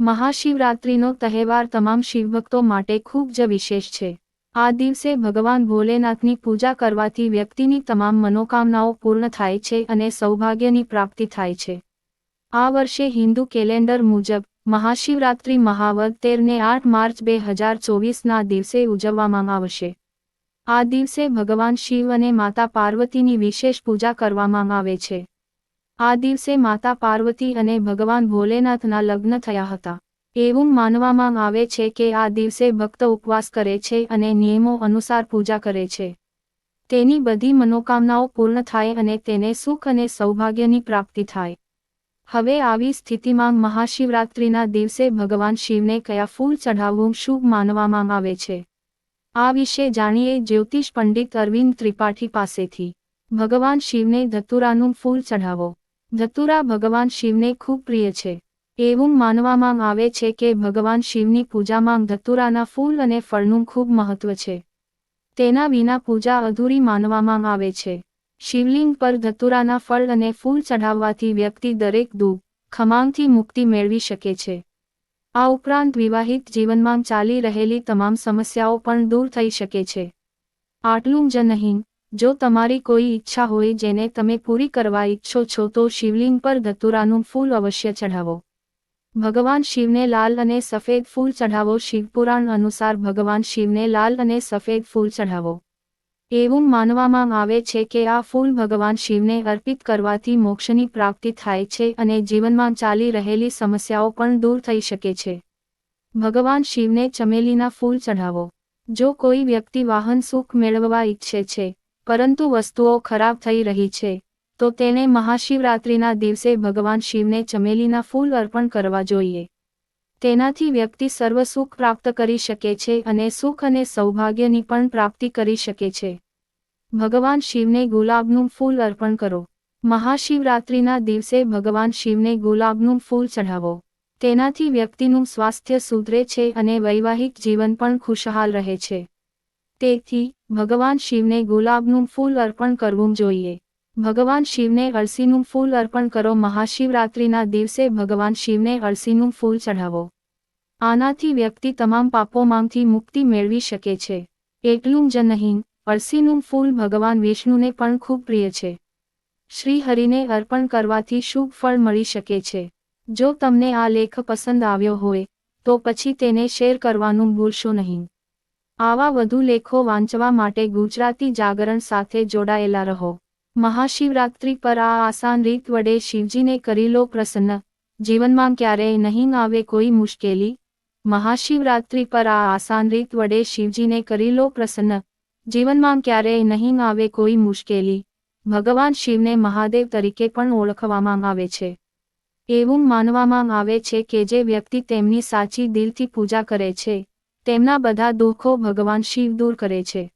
મહાશિવરાત્રિનો તહેવાર તમામ શિવભક્તો માટે ખૂબ જ વિશેષ છે. આ દિવસે ભગવાન ભોલેનાથની પૂજા કરવાથી વ્યક્તિની તમામ મનોકામનાઓ પૂર્ણ થાય છે અને સૌભાગ્યની પ્રાપ્તિ થાય છે. આ વર્ષે હિન્દુ કેલેન્ડર મુજબ મહાશિવરાત્રિ મહાવદ તેરને આઠ માર્ચ બે હજાર ચોવીસના દિવસે ઉજવવામાં આવશે. આ દિવસે ભગવાન શિવ અને માતા પાર્વતીની વિશેષ પૂજા કરવામાં આવે છે. આ દિવસે માતા પાર્વતી અને ભગવાન ભોલેનાથના લગ્ન થયા હતા. એવું માનવામાં આવે છે કે આ દિવસે ભક્ત ઉપવાસ કરે છે અને નિયમો અનુસાર પૂજા કરે છે. તેની બધી મનોકામનાઓ પૂર્ણ થાય અને તેને સુખ અને સૌભાગ્યની પ્રાપ્તિ થાય. હવે આવી સ્થિતિમાં મહાશિવરાત્રિના દિવસે ભગવાન શિવને કયા ફૂલ ચઢાવવું શુભ માનવામાં આવે છે? આ વિશે જાણીએ જ્યોતિષ પંડિત અરવિંદ ત્રિપાઠી પાસેથી. ભગવાન શિવને ધતુરાનું ફૂલ ચઢાવો. ધતુરા ભગવાન શિવને ખૂબ પ્રિય છે. એવું માનવામાં આવે છે કે ભગવાન શિવની પૂજામાં ધતુરાના ફૂલ અને ફળનું ખૂબ મહત્વ છે. તેના વિના પૂજા અધૂરી માનવામાં આવે છે. શિવલિંગ પર ધતુરાના ફળ અને ફૂલ ચઢાવવાથી વ્યક્તિ દરેક દુઃખ ખમાંગથી મુક્તિ મેળવી શકે છે. આ ઉપરાંત વિવાહિત જીવનમાં ચાલી રહેલી તમામ સમસ્યાઓ પણ દૂર થઈ શકે છે. આટલું જ નહીં જો તમારી કોઈ ઈચ્છા હોય જેને તમે પૂરી કરવા ઈચ્છો છો તો શિવલિંગ પર ધતુરાનું ફૂલ અવશ્ય ચઢાવો. ભગવાન શિવને લાલ અને સફેદ ફૂલ ચઢાવો. શિવપુરાણ અનુસાર ભગવાન શિવને લાલ અને સફેદ ફૂલ ચઢાવો. એવું માનવામાં આવે છે કે આ ફૂલ ભગવાન શિવને અર્પિત કરવાથી મોક્ષની પ્રાપ્તિ થાય છે અને જીવનમાં ચાલી રહેલી સમસ્યાઓ પણ દૂર થઈ શકે છે. ભગવાન શિવને ચમેલીના ફૂલ ચઢાવો. જો કોઈ વ્યક્તિ વાહન સુખ મેળવવા ઈચ્છે છે પરંતુ વસ્તુઓ ખરાબ થઈ રહી છે. તો તેને મહાશિવરાત્રિના દિવસે ભગવાન શિવને ચમેલીના ફૂલ અર્પણ કરવા જોઈએ. તેનાથી વ્યક્તિ સર્વ સુખ પ્રાપ્ત કરી શકે છે અને સુખ અને સૌભાગ્યની પણ પ્રાપ્તિ કરી શકે છે. ભગવાન શિવને ગુલાબનું ફૂલ અર્પણ કરો. મહાશિવરાત્રિના દિવસે ભગવાન શિવને ગુલાબનું ફૂલ ચઢાવો. તેનાથી વ્યક્તિનું સ્વાસ્થ્ય સુધરે છે અને વૈવાહિક જીવન પણ ખુશહાલ રહે છે. તેથી ભગવાન શિવને ગુલાબનું ફૂલ અર્પણ કરવું જોઈએ. ભગવાન શિવને અળસીનું ફૂલ અર્પણ કરો. મહાશિવરાત્રિના દિવસે ભગવાન શિવને અળસીનું ફૂલ ચઢાવો. આનાથી વ્યક્તિ તમામ પાપોમાંથી મુક્તિ મેળવી શકે છે. એટલું જ નહીં, અળસીનું ફૂલ ભગવાન વિષ્ણુને પણ ખૂબ પ્રિય છે. શ્રી હરિને અર્પણ કરવાથી શુભ ફળ મળી શકે છે. જો તમને આ લેખ પસંદ આવ્યો હોય, તો પછી તેને શેર કરવાનું ભૂલશો નહીં. આવા વધુ લેખો વાંચવા માટે ગુજરાતી જાગરણ સાથે જોડાયેલા રહો. મહાશિવરાત્રિ પર આ આસાન રીત વડે શિવજીને કરી લો પ્રસન્ન. જીવનમાં ક્યારેય નહીં આવે કોઈ મુશ્કેલી. મહાશિવરાત્રિ પર આ આસાન રીત વડે શિવજીને કરી લો પ્રસન્ન. જીવનમાં ક્યારેય નહીં આવે કોઈ મુશ્કેલી. ભગવાન શિવને મહાદેવ તરીકે પણ ઓળખવામાં આવે છે. એવું માનવામાં આવે છે કે જે વ્યક્તિ તેમની સાચી દિલથી પૂજા કરે છે તેમના બધા દુઃખો ભગવાન શિવ દૂર કરે છે.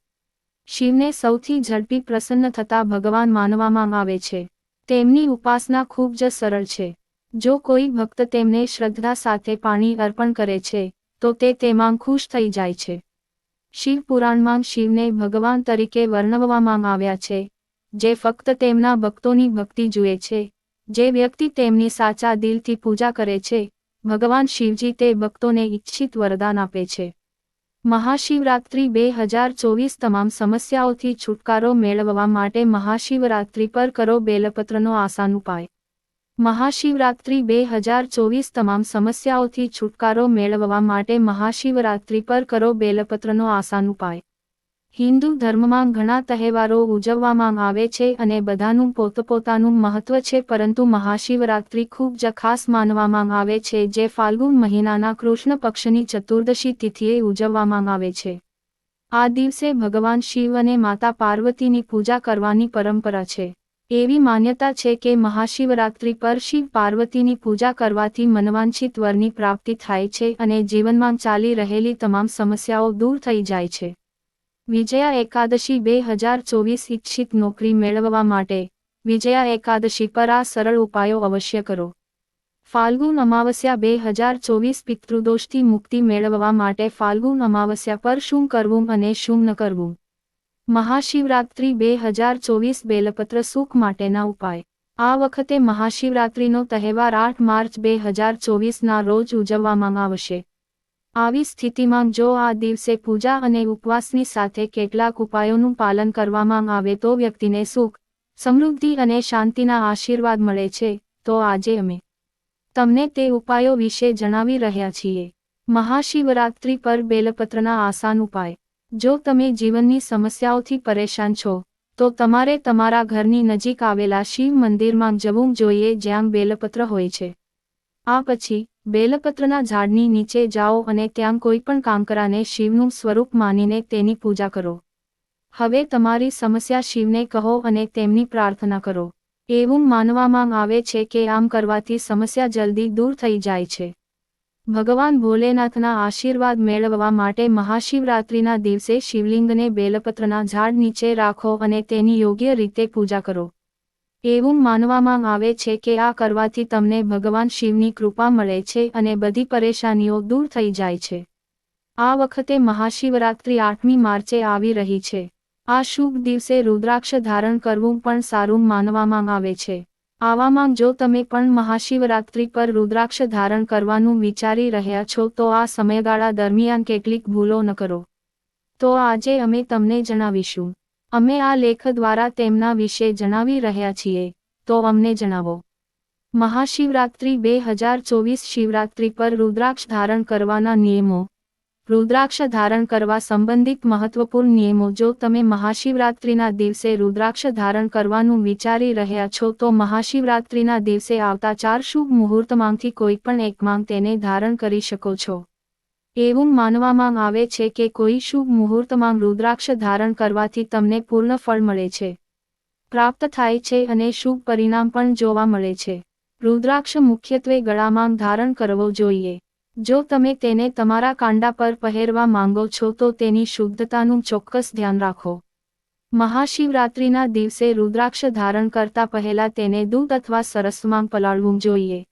શિવને સૌથી ઝડપી પ્રસન્ન થતા ભગવાન માનવામાં આવે છે. તેમની ઉપાસના ખૂબ જ સરળ છે. જો કોઈ ભક્ત તેમને શ્રદ્ધા સાથે પાણી અર્પણ કરે છે, તો તે તેમાં ખુશ થઈ જાય છે. શિવ પુરાણમાં શિવને ભગવાન તરીકે વર્ણવવામાં આવ્યા છે, જે ફક્ત તેમના ભક્તોની ભક્તિ જુએ છે. જે વ્યક્તિ તેમની સાચા દિલથી પૂજા કરે છે, ભગવાન શિવજી તે ભક્તોને ઈચ્છિત વરદાન આપે છે. મહાશિવરાત્રિ બે હજાર ચોવીસ તમામ સમસ્યાઓથી છુટકારો મેળવવા માટે મહાશિવરાત્રિ પર કરો બેલપત્રનો આસાન ઉપાય મહાશિવરાત્રિ બે હજાર ચોવીસ તમામ સમસ્યાઓથી છુટકારો મેળવવા માટે મહાશિવરાત્રિ પર કરો બેલપત્રનો આસાન ઉપાય હિન્દુ ધર્મમાં ઘણા તહેવારો ઉજવવામાં આવે છે અને બધાનું પોતપોતાનું મહત્વ છે, પરંતુ મહાશિવરાત્રિ ખૂબ જ ખાસ માનવામાં આવે છે, જે ફાલ્ગુન મહિનાના કૃષ્ણ પક્ષની ચતુર્દશી તિથિએ ઉજવવામાં આવે છે. આ દિવસે ભગવાન શિવ અને માતા પાર્વતીની પૂજા કરવાની પરંપરા છે. એવી માન્યતા છે કે મહાશિવરાત્રિ પર શિવ પાર્વતીની પૂજા કરવાથી મનવાંછિત વરની પ્રાપ્તિ થાય છે અને જીવનમાં ચાલી રહેલી તમામ સમસ્યાઓ દૂર થઈ જાય છે. વિજયા એકાદશી બે હજાર ચોવીસ ઇચ્છિત નોકરી મેળવવા માટે. વિજયા એકાદશી પર આ સરળ ઉપાયો અવશ્ય કરો. ફાલ્ગુન અમાવસ્યા બે હજાર ચોવીસ પિતૃદોષથી મુક્તિ મેળવવા માટે ફાલ્ગુન અમાવસ્યા પર શું કરવું અને શું ન કરવું? મહાશિવરાત્રિ બે હજાર ચોવીસ બેલપત્ર સુખ માટેના ઉપાય. આ વખતે મહાશિવરાત્રિનો તહેવાર આઠ માર્ચ બે હજાર ચોવીસના રોજ ઉજવવામાં આવશે. આવી સ્થિતિમાં જો આ દિવસે પૂજા અને ઉપવાસની સાથે કેટલાક ઉપાયોનું પાલન કરવામાં આવે તો વ્યક્તિને સુખ, સમૃદ્ધિ અને શાંતિના આશીર્વાદ મળે છે, તો આજે અમે તમને તે ઉપાયો વિશે જણાવી રહ્યા છીએ. મહાશિવરાત્રિ પર બેલપત્રના આસાન ઉપાય. જો તમે જીવનની સમસ્યાઓથી પરેશાન છો, તો તમારે તમારા ઘરની નજીક આવેલા શિવ મંદિરમાં જવું જોઈએ જ્યાં બેલપત્ર હોય છે. આ પછી બેલપત્રના ઝાડની નીચે જાઓ અને ત્યાં કોઈ પણ કાંકરાને શિવનું સ્વરૂપ માનીને તેની પૂજા કરો. હવે તમારી સમસ્યા શિવને કહો અને તેમની પ્રાર્થના કરો. એવું માનવામાં આવે છે કે આમ કરવાથી સમસ્યા જલ્દી દૂર થઈ જાય છે. ભગવાન ભોલેનાથના આશીર્વાદ મેળવવા માટે મહાશિવરાત્રિના દિવસે શિવલિંગને બેલપત્રના ઝાડ નીચે રાખો અને તેની યોગ્ય રીતે પૂજા કરો. એવું માનવામાં આવે છે કે આ કરવાથી તમને ભગવાન શિવની કૃપા મળે છે અને બધી પરેશાનીઓ દૂર થઈ જાય છે. આ વખતે મહાશિવરાત્રિ આઠમી માર્ચે આવી રહી છે. આ શુભ દિવસે રુદ્રાક્ષ ધારણ કરવું પણ સારું માનવામાં આવે છે. આવામાં જો તમે પણ મહાશિવરાત્રિ પર રુદ્રાક્ષ ધારણ કરવાનું વિચારી રહ્યા છો તો આ સમયગાળા દરમિયાન કેટલીક ભૂલો ન કરો. તો આજે અમે તમને જણાવીશું. અમે આ લેખ દ્વારા તેમના વિશે જણાવી રહ્યા છીએ, તો અમને જણાવો. મહાશિવરાત્રિ બે હજાર ચોવીસ શિવરાત્રિ પર રુદ્રાક્ષ ધારણ કરવાના નિયમો. રુદ્રાક્ષ ધારણ કરવા સંબંધિત મહત્વપૂર્ણ નિયમો. જો તમે મહાશિવરાત્રિના દિવસે રુદ્રાક્ષ ધારણ કરવાનું વિચારી રહ્યા છો, તો મહાશિવરાત્રિના દિવસે આવતા ચાર શુભ મુહૂર્તમાંથી કોઈ પણ એકમાં તેને ધારણ કરી શકો છો. એવું માનવામાં આવે છે કે કોઈ શુભ મુહૂર્તમાં રુદ્રાક્ષ ધારણ કરવાથી તમને પૂર્ણ ફળ મળે છે. પ્રાપ્ત થાય છે અને શુભ પરિણામ પણ જોવા મળે છે. રુદ્રાક્ષ મુખ્યત્વે ગળામાં ધારણ કરવો જોઈએ. જો તમે તેને તમારા કાંડા પર પહેરવા માંગો છો તો તેની શુદ્ધતાનું ચોક્કસ ધ્યાન રાખો. મહાશિવરાત્રિના દિવસે રુદ્રાક્ષ ધારણ કરતા પહેલા તેને દૂધ અથવા સરસમાં પલાળવું જોઈએ.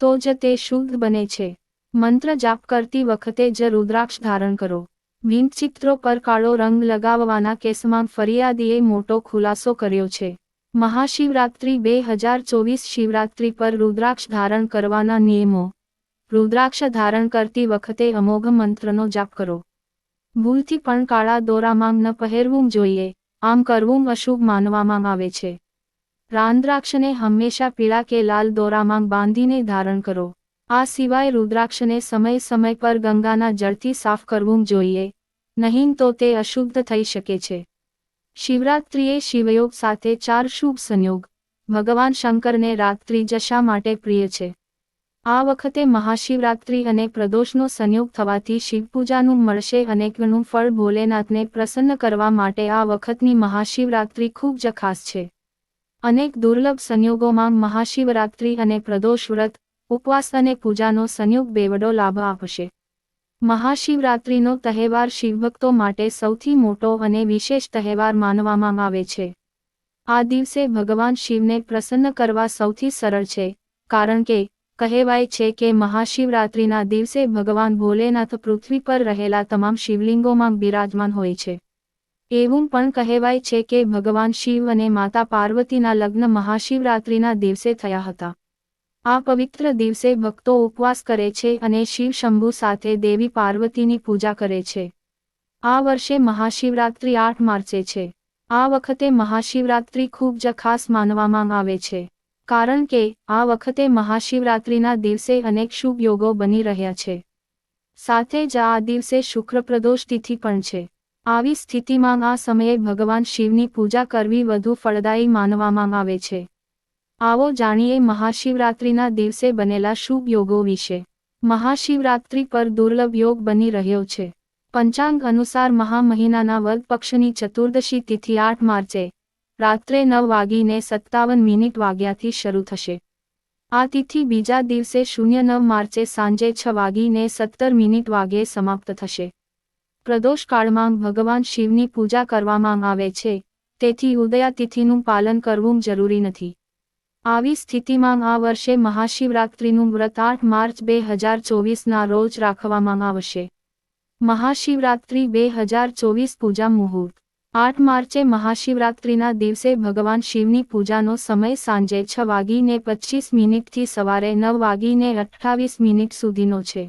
તો જ તે શુદ્ધ બને છે. મંત્ર જાપ કરતી વખતે જ રુદ્રાક્ષ ધારણ કરો. ભીંતચિત્રો પર કાળો રંગ લગાવવાના કેસમાં ફરિયાદીએ મોટો ખુલાસો કર્યો છે. મહાશિવરાત્રિ બે હજાર ચોવીસ શિવરાત્રિ પર રુદ્રાક્ષ ધારણ કરવાના નિયમો. રુદ્રાક્ષ ધારણ કરતી વખતે અમોઘ મંત્રનો જાપ કરો. ભૂલથી પણ કાળા દોરામાં ન પહેરવું જોઈએ. આમ કરવું અશુભ માનવામાં આવે છે. રાંદ્રાક્ષને હંમેશા પીળા કે લાલ દોરામાં બાંધીને ધારણ કરો. આ સિવાય રુદ્રાક્ષને સમય સમય પર ગંગાના જળથી સાફ કરવું જોઈએ. નહીં તો તે અશુદ્ધ થઈ શકે છે. શિવરાત્રિએ શિવયોગ સાથે ચાર શુભ સંયોગ. ભગવાન શંકરને રાત્રિ જશા માટે પ્રિય છે. આ વખતે મહાશિવરાત્રિ અને પ્રદોષનો સંયોગ થવાથી શિવપૂજાનું મળશે અનેકનું ફળ ભોલેનાથને પ્રસન્ન કરવા માટે આ વખતની મહાશિવરાત્રિ ખૂબ જ ખાસ છે. અનેક દુર્લભ સંયોગોમાં મહાશિવરાત્રિ અને પ્રદોષ વ્રત ઉપવાસ અને પૂજાનો સંયુક્ત બેવડો લાભ આપશે. મહાશિવરાત્રિનો તહેવાર શિવભક્તો માટે સૌથી મોટો અને વિશેષ તહેવાર માનવામાં આવે છે. આ દિવસે ભગવાન શિવને પ્રસન્ન કરવા સૌથી સરળ છે, કારણ કે, કહેવાય છે કે મહાશિવરાત્રિના દિવસે ભગવાન ભોલેનાથ પૃથ્વી પર રહેલા તમામ શિવલિંગોમાં બિરાજમાન હોય છે. એવું પણ કહેવાય છે કે ભગવાન શિવ અને માતા પાર્વતીના લગ્ન મહાશિવરાત્રિના દિવસે થયા હતા. આ પવિત્ર દિવસે ભક્તો ઉપવાસ કરે છે અને શિવ શંભુ સાથે દેવી પાર્વતીની પૂજા કરે છે. આ વર્ષે મહાશિવરાત્રિ આઠ માર્ચે છે. આ વખતે મહાશિવરાત્રિ ખૂબ જ ખાસ માનવામાં આવે છે. કારણ કે, આ વખતે મહાશિવરાત્રિના દિવસે અનેક શુભ યોગો બની રહ્યા છે. સાથે જ આ દિવસે શુક્રપ્રદોષ તિથિ પણ છે. આવી સ્થિતિમાં આ સમયે ભગવાન શિવની પૂજા કરવી વધુ ફળદાયી માનવામાં આવે છે. આવો જાણીએ મહાશિવરાત્રિના દિવસે બનેલા શુભ યોગો વિશે. મહાશિવરાત્રિ પર દુર્લભ યોગ બની રહ્યો છે. પંચાંગ અનુસાર મહા મહિનાના વર્ગ પક્ષની ચતુર્દશી તિથિ આઠ માર્ચે. રાત્રે નવ વાગીને સત્તાવન મિનિટ વાગ્યાથી શરૂ થશે. આ તિથિ બીજા દિવસે શૂન્ય નવ માર્ચે સાંજે છ વાગીને સત્તર મિનિટ વાગ્યે સમાપ્ત થશે. પ્રદોષ કાળમાં ભગવાન શિવની પૂજા કરવામાં આવે છે. તેથી ઉદયા તિથિનું પાલન કરવું જરૂરી નથી. આવી સ્થિતિમાં આ વર્ષે મહાશિવરાત્રિનું વ્રત આઠ માર્ચ બે હજાર ચોવીસના રોજ રાખવામાં આવશે. મહાશિવરાત્રિ બે હજાર ચોવીસ પૂજા મુહૂર્ત. આઠ માર્ચે મહાશિવરાત્રિના દિવસે ભગવાન શિવની પૂજાનો સમય સાંજે છ વાગીને પચીસ મિનિટથી સવારે નવ વાગીને અઠ્ઠાવીસ મિનિટ સુધીનો છે.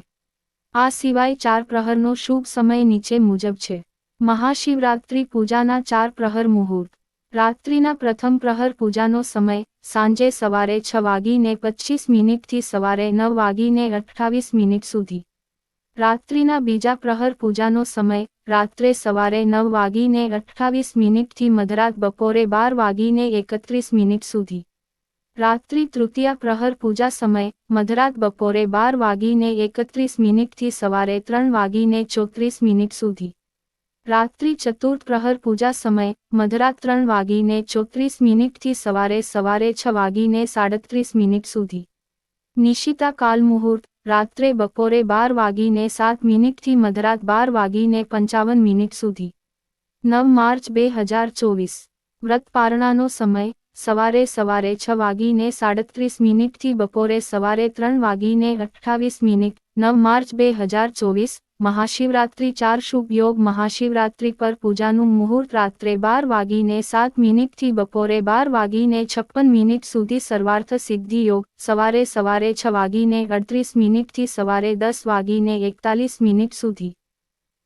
આ સિવાય ચાર પ્રહરનો શુભ સમય નીચે મુજબ છે. મહાશિવરાત્રિ પૂજાના ચાર પ્રહર મુહૂર્ત. રાત્રિના પ્રથમ પ્રહર પૂજાનો સમય સાંજે સવારે છ વાગીને પચીસ મિનિટથી સવારે નવ વાગીને અઠ્ઠાવીસ મિનિટ સુધી. રાત્રિના બીજા પ્રહર પૂજાનો સમય, રાત્રે સવારે નવ વાગીને અઠ્ઠાવીસ મિનિટથી મધરાત બપોરે બાર વાગીને એકત્રીસ મિનિટ સુધી. રાત્રિ તૃતીયા પ્રહર પૂજા સમય, મધરાત બપોરે બાર વાગીને એકત્રીસ મિનિટથી સવારે ત્રણ વાગીને ચોત્રીસ મિનિટ સુધી. રાત્રિ ચતુર્થ પ્રહર પૂજા સમય, મધરાત ત્રણ વાગીને ચોત્રીસ મિનિટથી સવારે સવારે છ વાગીને સાડત્રીસ મિનિટ સુધી. નિશિતા કાલ મુહૂર્ત, રાત્રે બપોરે બાર વાગીને સાત મિનિટથી મધરાત બાર વાગીને પંચાવન મિનિટ સુધી. નવ માર્ચ બે હજાર ચોવીસ. વ્રત પારણાનો સમય, સવારે સવારે છ વાગીને સાડત્રીસ મિનિટથી બપોરે સવારે ત્રણ વાગીને અઠ્ઠાવીસ મિનિટ, નવ માર્ચ બે હજાર ચોવીસ. મહાશિવરાત્રિ ચાર શુભ યોગ મહાશિવરાત્રિ પર પૂજાનું મુહૂર્ત રાત્રે બાર વાગીને સાત મિનિટથી બપોરે બાર વાગીને છપ્પન મિનિટ સુધી સર્વાર્થ સિદ્ધિ યોગ, સવારે સવારે છ વાગીને અડત્રીસ મિનિટથી સવારે દસ વાગીને એકતાલીસ મિનિટ સુધી.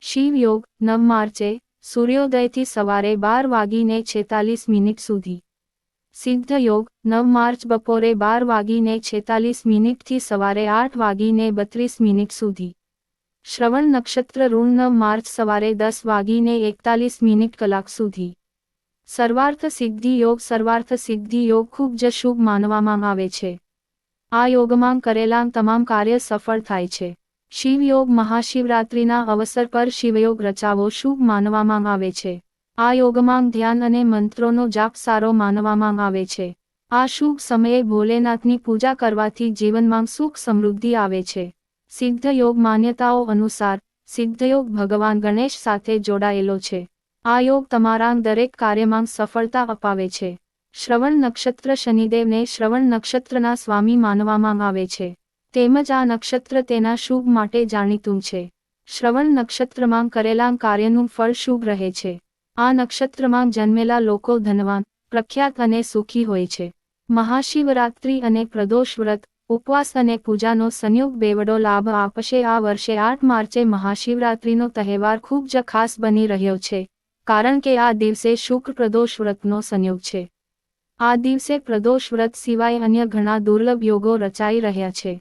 શિવ યોગ, નવ માર્ચે, સૂર્યોદયથી સવારે બાર વાગીને છેતાલીસ મિનિટ સુધી. સિદ્ધ યોગ, નવ માર્ચ બપોરે બાર વાગીને છેતાલીસ મિનિટથી સવારે આઠ વાગીને બત્રીસ મિનિટ સુધી. શ્રવણ નક્ષત્ર ઋણ માર્ચ સવારે દસ વાગીને એકતાલીસ મિનિટ કલાક સુધી. સર્વાર્થ સિદ્ધિ યોગ, સર્વાર્થ સિદ્ધિ યોગ ખૂબ જ શુભ માનવામાં આવે છે. આ યોગમાં કરેલા તમામ કાર્ય સફળ થાય છે. શિવયોગ, મહાશિવરાત્રિના અવસર પર શિવયોગ રચાવો શુભ માનવામાં આવે છે. આ યોગમાં ધ્યાન અને મંત્રોનો જાપ સારો માનવામાં આવે છે. આ શુભ સમયે ભોલેનાથની પૂજા કરવાથી જીવનમાં સુખ સમૃદ્ધિ આવે છે. સિદ્ધયોગ માન્યતાઓ અનુસાર, સિદ્ધયોગ ભગવાન ગણેશ સાથે જોડાયેલો છે. આ યોગ તમારા દરેક કાર્યમાં સફળતા અપાવે છે. શ્રવણ નક્ષત્ર શનિદેવને શ્રવણ નક્ષત્રના સ્વામી માનવામાં આવે છે. તેમજ આ નક્ષત્ર તેના શુભ માટે જાણીતું છે. શ્રવણ નક્ષત્રમાં કરેલા કાર્યનું ફળ શુભ રહે છે. આ નક્ષત્રમાં જન્મેલા લોકો ધનવાન, પ્રખ્યાત અને સુખી હોય છે. મહાશિવરાત્રિ અને પ્રદોષ વ્રત ઉપવાસ અને પૂજાનો સંયુક્ત બેવડો લાભ આપશે. આ વર્ષે આઠ માર્ચે મહાશિવરાત્રિનો તહેવાર ખૂબ જ ખાસ બની રહ્યો છે, કારણ કે આ દિવસે શુક્ર પ્રદોષ વ્રતનો સંયોગ છે. આ દિવસે પ્રદોષ વ્રત સિવાય અન્ય ઘણા દુર્લભ યોગો રચાઈ રહ્યા છે.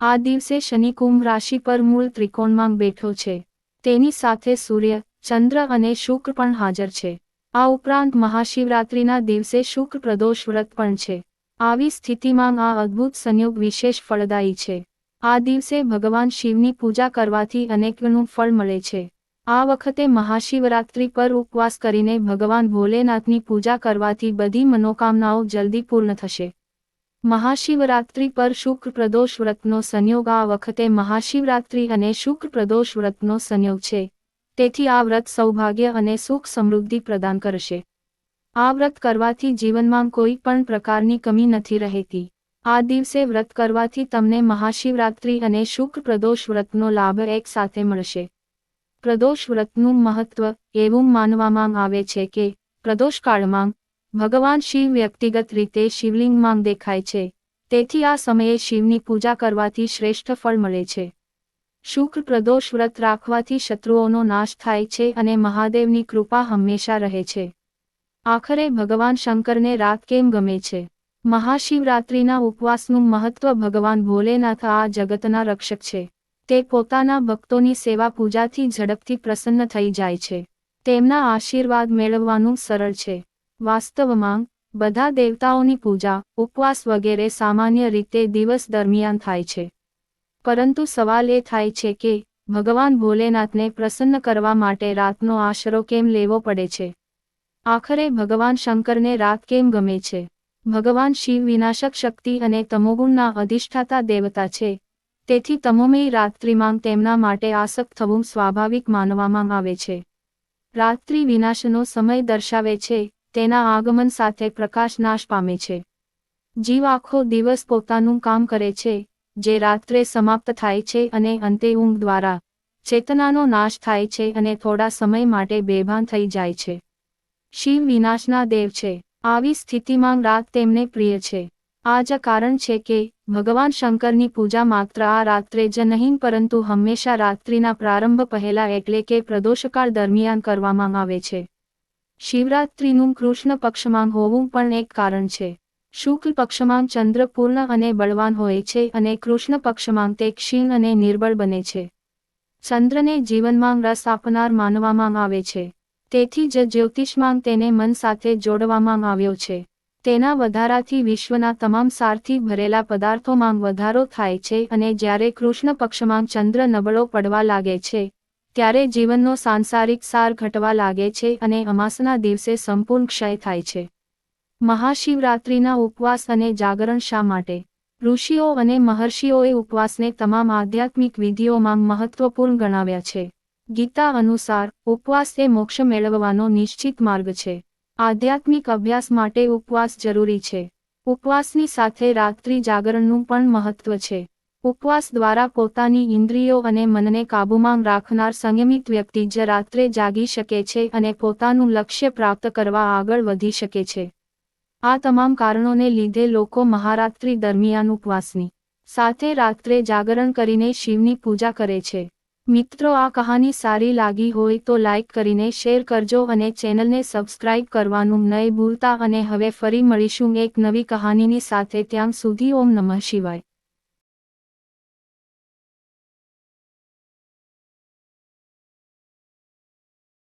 આ દિવસે શનિ કુંભ રાશિ પર મૂળ ત્રિકોણમાં બેઠો છે. તેની સાથે સૂર્ય, ચંદ્ર અને શુક્ર પણ હાજર છે. આ ઉપરાંત મહાશિવરાત્રિના દિવસે શુક્ર પ્રદોષ વ્રત પણ છે. આવી સ્થિતિમાં આ અદ્ભુત સંયોગ વિશેષ ફળદાયી છે. આ દિવસે ભગવાન શિવની પૂજા કરવાથી અનેકનું ફળ મળે છે. આ વખતે મહાશિવરાત્રિ પર ઉપવાસ કરીને ભગવાન ભોલેનાથની પૂજા કરવાથી બધી મનોકામનાઓ જલ્દી પૂર્ણ થશે. મહાશિવરાત્રિ પર શુક્ર પ્રદોષ વ્રતનો સંયોગ આ વખતે મહાશિવરાત્રિ અને શુક્ર પ્રદોષ વ્રતનો સંયોગ છે. તેથી આ વ્રત સૌભાગ્ય અને સુખ સમૃદ્ધિ પ્રદાન કરશે. આ વ્રત કરવાથી જીવનમાં કોઈ પણ પ્રકારની કમી નથી રહેતી. આ દિવસે વ્રત કરવાથી તમને મહાશિવરાત્રિ અને શુક્ર પ્રદોષ વ્રતનો લાભ એક સાથે મળશે. પ્રદોષ વ્રતનું મહત્વ એવું માનવામાં આવે છે કે પ્રદોષકાળમાં ભગવાન શિવ વ્યક્તિગત રીતે શિવલિંગમાં દેખાય છે. તેથી આ સમયે શિવની પૂજા કરવાથી શ્રેષ્ઠ ફળ મળે છે. શુક્ર પ્રદોષ વ્રત રાખવાથી શત્રુઓનો નાશ થાય છે અને મહાદેવની કૃપા હંમેશા રહે છે. આખરે ભગવાન શંકરને રાત કેમ ગમે છે? મહાશિવરાત્રિના ઉપવાસનું મહત્વ ભગવાન ભોલેનાથ આ જગતના રક્ષક છે. તે પોતાના ભક્તોની સેવા પૂજાથી ઝડપથી પ્રસન્ન થઈ જાય છે. તેમના આશીર્વાદ મેળવવાનું સરળ છે. વાસ્તવમાં, બધા દેવતાઓની પૂજા, ઉપવાસ વગેરે સામાન્ય રીતે દિવસ દરમિયાન થાય છે. પરંતુ સવાલ એ થાય છે કે, ભગવાન ભોલેનાથને પ્રસન્ન કરવા માટે રાતનો આશરો કેમ લેવો પડે છે? આખરે ભગવાન શંકરને રાત કેમ ગમે છે? ભગવાન શિવ વિનાશક શક્તિ અને તમોગુણના અધિષ્ઠાતા દેવતા છે. તેથી તમોમય રાત્રિમાં તેમના માટે આસક્ત થવું સ્વાભાવિક માનવામાં આવે છે. રાત્રિ વિનાશનો સમય દર્શાવે છે, તેના આગમન સાથે પ્રકાશ નાશ પામે છે. જીવ આખો દિવસ પોતાનું કામ કરે છે, જે રાત્રે સમાપ્ત થાય છે અને અંતે ઊંઘ દ્વારા ચેતનાનો નાશ થાય છે અને થોડા સમય માટે બેભાન થઈ જાય છે. શિવ વિનાશના દેવ છે. આવી સ્થિતિમાં રાત તેમને પ્રિય છે. આ જ કારણ છે કે, ભગવાન શંકરની પૂજા માત્ર આ રાત્રે જ નહીં, પરંતુ હંમેશા રાત્રિના પ્રારંભ પહેલા એટલે કે પ્રદોષકાળ દરમિયાન કરવામાં આવે છે. શિવરાત્રિનું કૃષ્ણ પક્ષમાં હોવું પણ એક કારણ છે. શુક્લ પક્ષમાં ચંદ્ર પૂર્ણ અને બળવાન હોય છે અને કૃષ્ણ પક્ષમાં તે ક્ષીણ અને નિર્બળ બને છે. ચંદ્રને જીવનમાં રસ આપનાર માનવામાં આવે છે. તેથી જ જ્યોતિષમાં તેને મન સાથે જોડવામાં આવ્યો છે. તેના વધારાથી વિશ્વના તમામ સારથી ભરેલા પદાર્થોમાં વધારો થાય છે અને જ્યારે કૃષ્ણ પક્ષમાં ચંદ્ર નબળો પડવા લાગે છે, ત્યારે જીવનનો સાંસારિક સાર ઘટવા લાગે છે અને અમાસના દિવસે સંપૂર્ણ ક્ષય થાય છે. મહાશિવરાત્રિના ઉપવાસ અને જાગરણ શા માટે? ઋષિઓ અને મહર્ષિઓએ ઉપવાસને તમામ આધ્યાત્મિક વિધિઓમાં મહત્વપૂર્ણ ગણાવ્યા છે. ગીતા અનુસાર, ઉપવાસ એ મોક્ષ મેળવવાનો નિશ્ચિત માર્ગ છે. આધ્યાત્મિક અભ્યાસ માટે ઉપવાસ જરૂરી છે. ઉપવાસની સાથે રાત્રિ જાગરણનું પણ મહત્વ છે. ઉપવાસ દ્વારા પોતાની ઇન્દ્રિયો અને મનને કાબૂમાં રાખનાર સંયમિત વ્યક્તિ જ રાત્રે જાગી શકે છે અને પોતાનું લક્ષ્ય પ્રાપ્ત કરવા આગળ વધી શકે છે. આ તમામ કારણોને લીધે લોકો મહારાત્રિ દરમિયાન ઉપવાસની સાથે રાત્રે જાગરણ કરીને શિવની પૂજા કરે છે. મિત્રો, આ કહાની સારી લાગી હોય તો લાઇક કરીને શેર કરજો અને ચેનલને સબસ્ક્રાઇબ કરવાનું નહીં ભૂલતા. અને હવે ફરી મળીશું એક નવી કહાનીની સાથે. ત્યાં સુધી ઓમ નમઃ શિવાય.